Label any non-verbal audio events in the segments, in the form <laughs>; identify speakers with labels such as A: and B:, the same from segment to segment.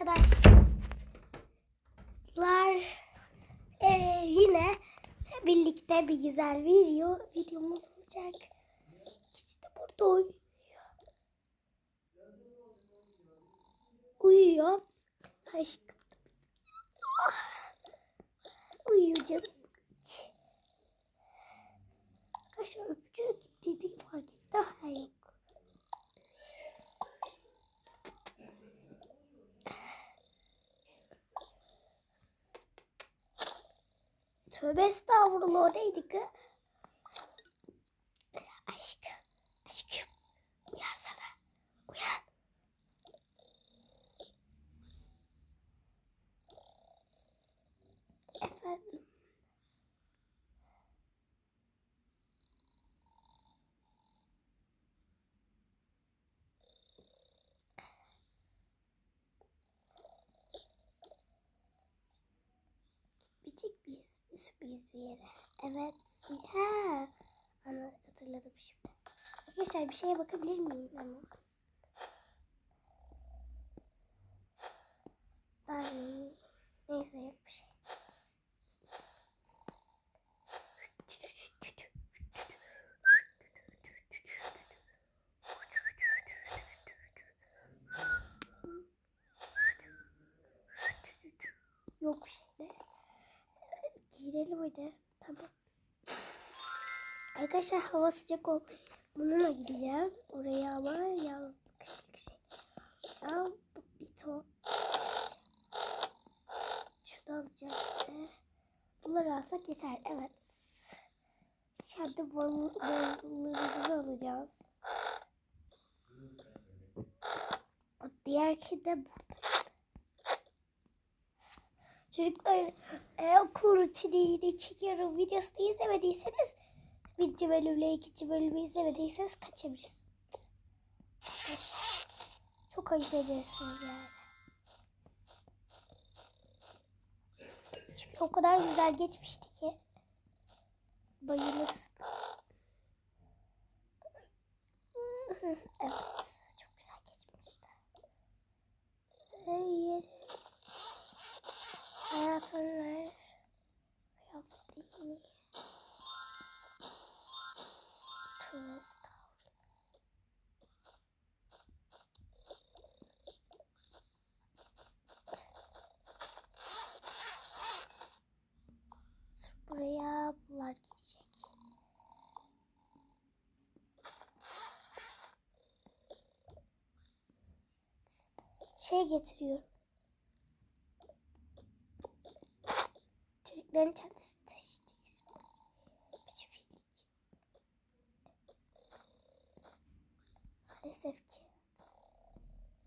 A: arkadaşlar eee, yine birlikte bir güzel video videomuz olacak. İkisi de burada uyuyor. Uyuyor. Aşkım. Uyuyor canım. Arkadaşlar öpücüğü gittiydi fark etti. Ha Tövbe estağfurullah o kız? Aşkım. Aşkım. Uyansana. Uyan. Efendim. Gitmeyecek miyiz? Bir sürpriz bir yere. Evet. Ha. Ana hatırladım şimdi. Arkadaşlar bir şeye bakabilir miyim ama? Ay, neyse yok bir şey. Yok bir şey. Neyse. Giyinelim hadi. Tamam. Arkadaşlar hava sıcak ol. Bununla gideceğim. Oraya ama yazlık kışlık şey. Alacağım. Bir ton. Şunu alacağım. Bunları alsak yeter. Evet. Şimdi bal- ballarımızı alacağız. Diğer de burada. Çocuklar e, okul rutinini çekiyorum. Videosunu izlemediyseniz birinci bölümle ikinci bölümü izlemediyseniz kaçırmışsınızdır. Arkadaşlar çok ayıp ediyorsunuz yani. Çünkü o kadar güzel geçmişti ki bayılırsınız. <laughs> Evet çok güzel geçmişti. Hayır. Hayatım ver. Kıyafetini. Tövbe estağfurullah. Buraya bunlar gidecek. Şey getiriyorum. Çocukların çantası taşıyacağız. Psifilik. Maalesef ki.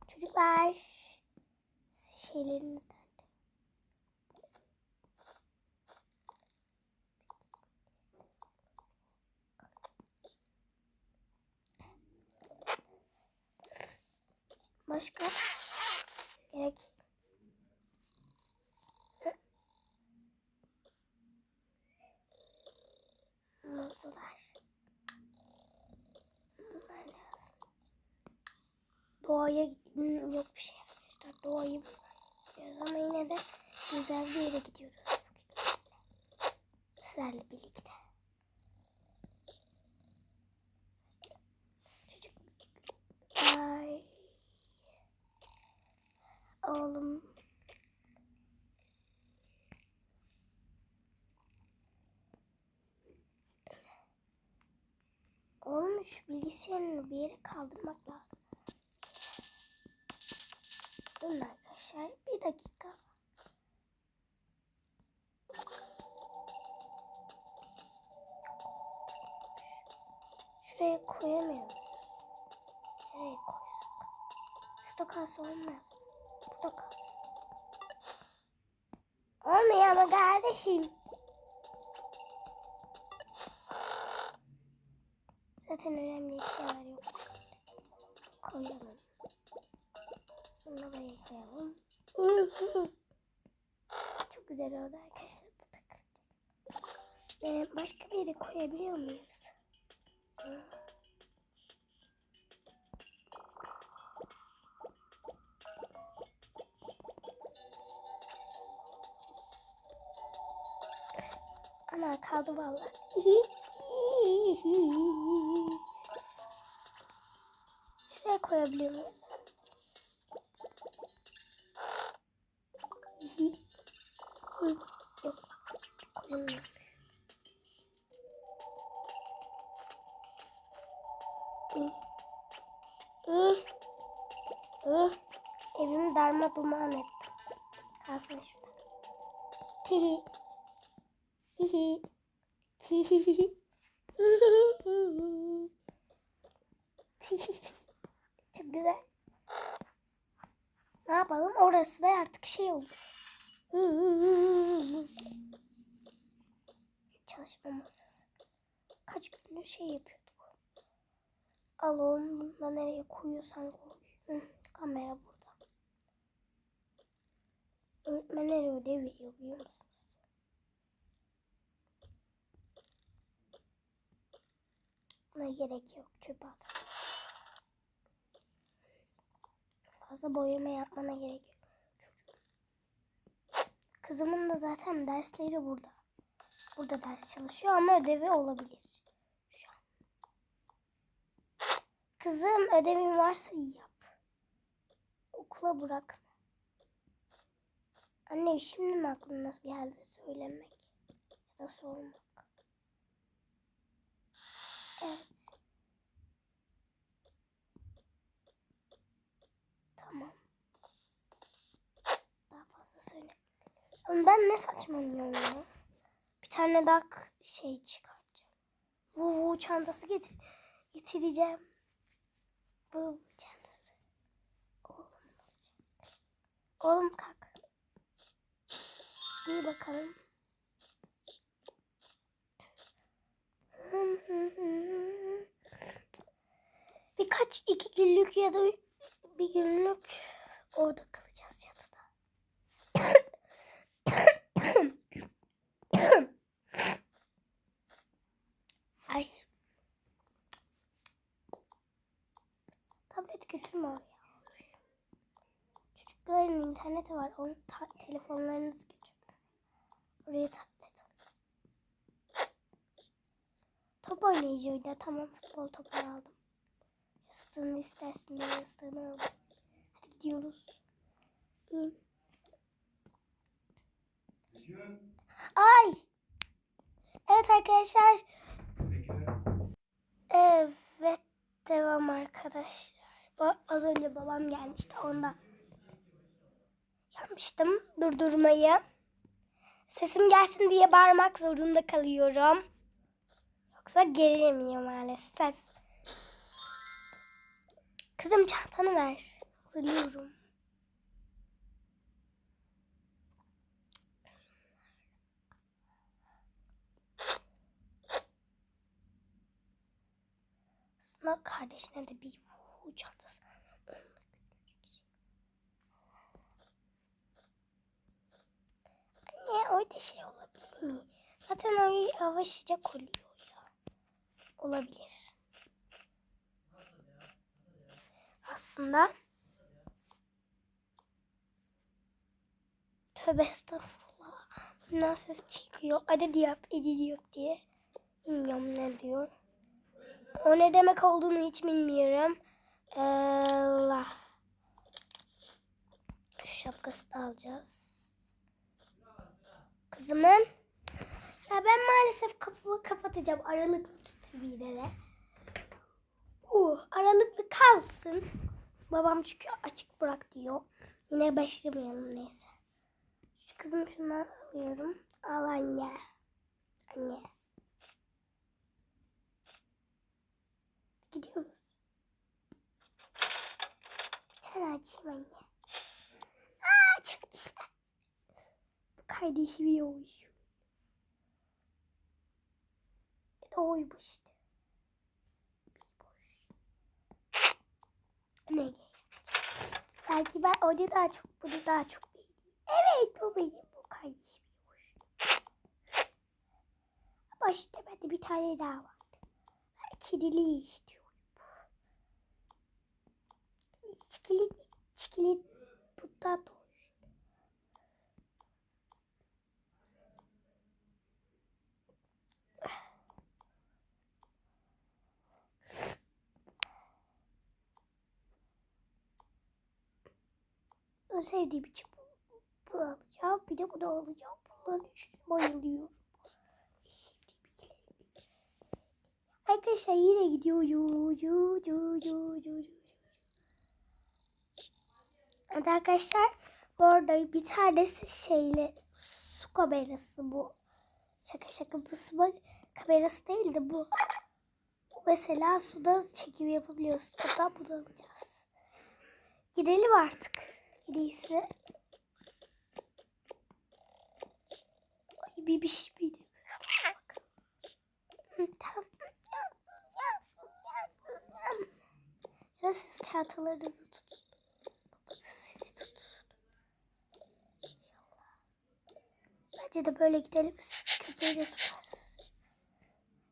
A: Çocuklar şeyleriniz nerede? Başka gerek muzlular. Bunlar lazım. Doğaya. Yok bir şey arkadaşlar. Doğayı gidiyoruz ama yine de güzel bir yere gidiyoruz bugün. Sizlerle birlikte. Çocuk. Ay. Oğlum. Oğlum şu bilgisayarını bir yere kaldırmak lazım. Durun arkadaşlar bir dakika. Şuraya koyamıyoruz. Nereye koysak? Şurada kalsa olmaz. Burada kalsın. Olmuyor ama kardeşim. Zaten önemli eşyalar yok. Ee, başka bir yere koyabiliyor muyuz? Ana kaldı valla. Şuraya koyabiliyor muyuz? Yok. Koyamıyorum. İyi. Evimi darma duman ettim. Kalsın şurada. Tihi. Hihi. Hihihi. Tihi. Çok güzel. Ne yapalım? Orası da artık şey olur. Çalışma masası. Kaç gündür şey yapıyorduk. Al oğlum bunu nereye koyuyorsan koy. Kamera burada. Öğretmenler ödev veriyor biliyor musunuz? Buna gerek yok. Çöpe at. Fazla boyama yapmana gerek yok. Kızımın da zaten dersleri burada. Burada ders çalışıyor ama ödevi olabilir. Şu an. Kızım ödevin varsa yap. Okula bırakma. Anne şimdi mi aklına geldi söylemek ya da sormak? Evet. Tamam. Daha fazla söyle. Ama ben ne saçmalıyorum ya? Bir tane daha şey çıkartacağım. Bu, bu çantası getir getireceğim. Bu çantası. Oğlum olacak. Oğlum kalk. Giy bakalım. Birkaç iki günlük ya da bir günlük orada kalacağız yatıda. Ay. Tablet götürme oraya. Çocukların interneti var. Onu ta- telefonlarınızı götürün. Oraya tablet. Top oynayıcı oyna. Tamam futbol topunu aldım. Yastığını istersin diye yastığını aldım. Hadi gidiyoruz. İyiyim. Ay. Evet arkadaşlar. Evet devam arkadaşlar. Az önce babam gelmişti ondan yapmıştım durdurmayı. Sesim gelsin diye bağırmak zorunda kalıyorum. Yoksa gelemiyor maalesef. Kızım çantanı ver. Hazırlıyorum. Aslında kardeşine de bir çantası. Onu da götürecek. Anne orada şey olabilir mi? Zaten o hava sıcak oluyor ya. Olabilir. Aslında Tövbe estağfurullah. Bundan ses çıkıyor. Hadi diyor, idi diyor diye. Bilmiyorum ne diyor. O ne demek olduğunu hiç bilmiyorum. Allah. Şu şapkası da alacağız. Kızımın. Ya ben maalesef kapımı kapatacağım. Aralıklı tut bir de. Uh, aralıklı kalsın. Babam çünkü açık bırak diyor. Yine başlamayalım neyse. Şu kızım şunu alıyorum. Al anne. Anne. Gidiyoruz. Bir tane açayım anne. Aa çok güzel. Kardeşim yoğuş. Doğuymuş işte. Ne? Belki ben onu daha çok bunu daha çok beğendim. Evet bu benim bu kardeşim. Ama işte bende bir tane daha var. Ben kediliği istiyorum. Çikili, çikili bundan doğmuş. Bunu sevdiğim için bu- bunu alacağım. Bir de bunu alacağım. Bunların üçünü bayılıyorum. Arkadaşlar yine gidiyor. Yu, yu, yu, yu, yu, yu. Evet arkadaşlar bu arada bir tanesi şeyle su kamerası bu. Şaka şaka bu su kamerası değil de bu. Mesela suda çekim yapabiliyorsun. Oradan bunu alacağız. Gidelim artık. İyisi. Ay bir bir şey miydi? Tamam. Ya da siz çantalarınızı tutun. Babanız sizi tutsun. Bence de böyle gidelim. Siz köpeği de tutarsınız.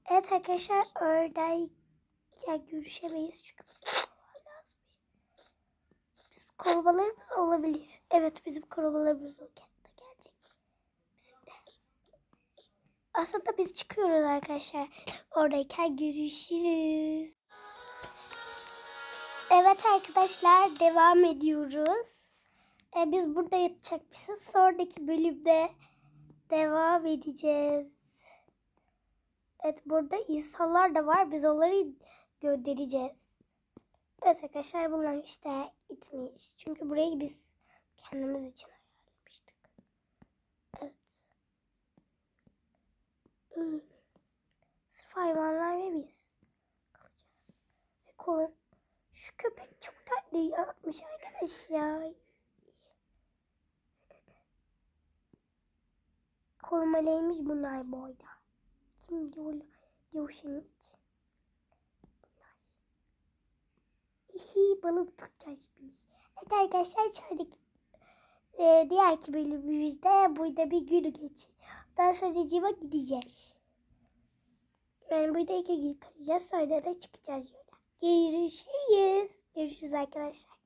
A: Evet arkadaşlar oradayken görüşemeyiz çünkü korumalar lazım. Bizim korumalarımız olabilir. Evet bizim korumalarımız o kendi gelecek. Bizimle. Aslında biz çıkıyoruz arkadaşlar. Oradayken görüşürüz. Evet arkadaşlar devam ediyoruz. Ee, biz burada yatacakmışız. Sonraki bölümde devam edeceğiz. Evet burada insanlar da var. Biz onları göndereceğiz. Evet arkadaşlar bunlar işte gitmiş. Çünkü burayı biz kendimiz için ayarlamıştık. Evet. Sırf hayvanlar ve biz kalacağız. Ve korun. Şu köpek çok tatlı yapmış arkadaş ya. Korumalıymış bunlar boyda. Kim diyor, diyor şimdi. Bunlar. İhi balık tutacağız biz. Evet arkadaşlar içerideki e, diğerki bölümümüzde burada bir gün geçeceğiz. Daha sonra cima gideceğiz. Yani burada iki gün kalacağız. Sonra da çıkacağız yola. Görüşürüz. Görüşürüz arkadaşlar.